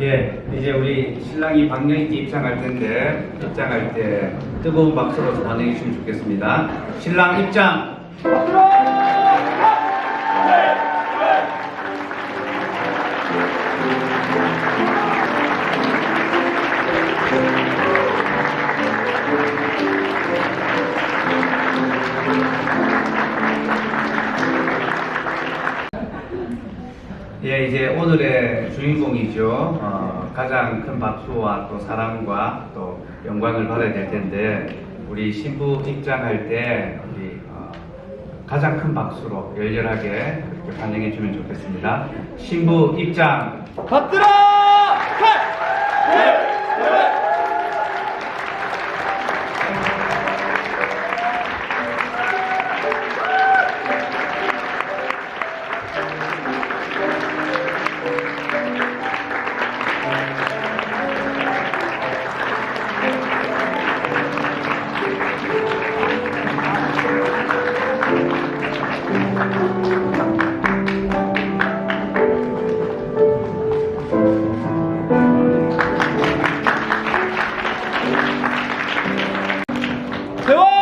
예, 이제 우리 신랑이 방영이께 입장할 텐데 입장할 때 뜨거운 박수로 환영해 주시면 좋겠습니다. 신랑 입장. 박수로! 예, 이제 오늘의 주인공이죠. 어, 가장 큰 박수와 또 사랑과 또 영광을 받아야 될 텐데 우리 신부 입장할 때 우리 어, 가장 큰 박수로 열렬하게 이렇게 환영해 주면 좋겠습니다. 신부 입장. 받들어! 칼! では。